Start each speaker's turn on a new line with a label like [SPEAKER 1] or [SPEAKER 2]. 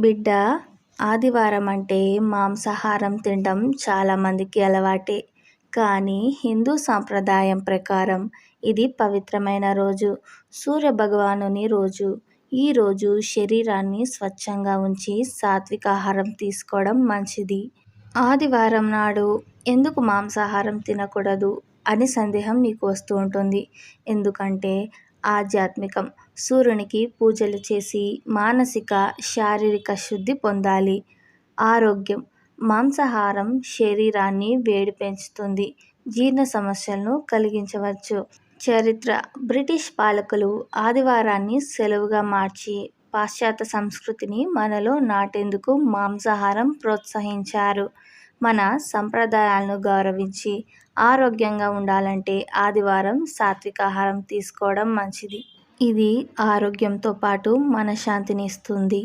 [SPEAKER 1] బిడ్డ ఆదివారం అంటే మాంసాహారం తినడం చాలామందికి అలవాటే. కానీ హిందూ సాంప్రదాయం ప్రకారం ఇది పవిత్రమైన రోజు సూర్య భగవానుని రోజు ఈరోజు శరీరాన్ని స్వచ్ఛంగా ఉంచి సాత్విక ఆహారం తీసుకోవడం మంచిది. ఆదివారం నాడు ఎందుకు మాంసాహారం తినకూడదు అని సందేహం నీకు వస్తూ ఉంటుంది. ఎందుకంటే ఆధ్యాత్మికం. సూర్యునికి పూజలు చేసి మానసిక శారీరక శుద్ధి పొందాలి. ఆరోగ్యం. మాంసాహారం శరీరాన్ని వేడి పెంచుతుంది. జీర్ణ సమస్యలను కలిగించవచ్చు. చరిత్ర. బ్రిటిష్ పాలకులు ఆదివారాన్ని సెలవుగా మార్చి పాశ్చాత్య సంస్కృతిని మనలో నాటేందుకు మాంసాహారం ప్రోత్సహించారు. మన సంప్రదాయాలను గౌరవించి ఆరోగ్యంగా ఉండాలంటే ఆదివారం సాత్విక ఆహారం తీసుకోవడం మంచిది. ఇది ఆరోగ్యంతో పాటు మనశ్శాంతిని ఇస్తుంది.